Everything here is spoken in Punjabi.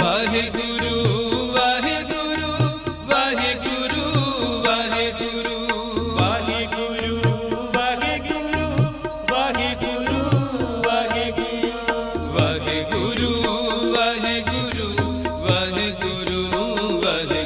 ਵਾਹਿਗੁਰੂ Hare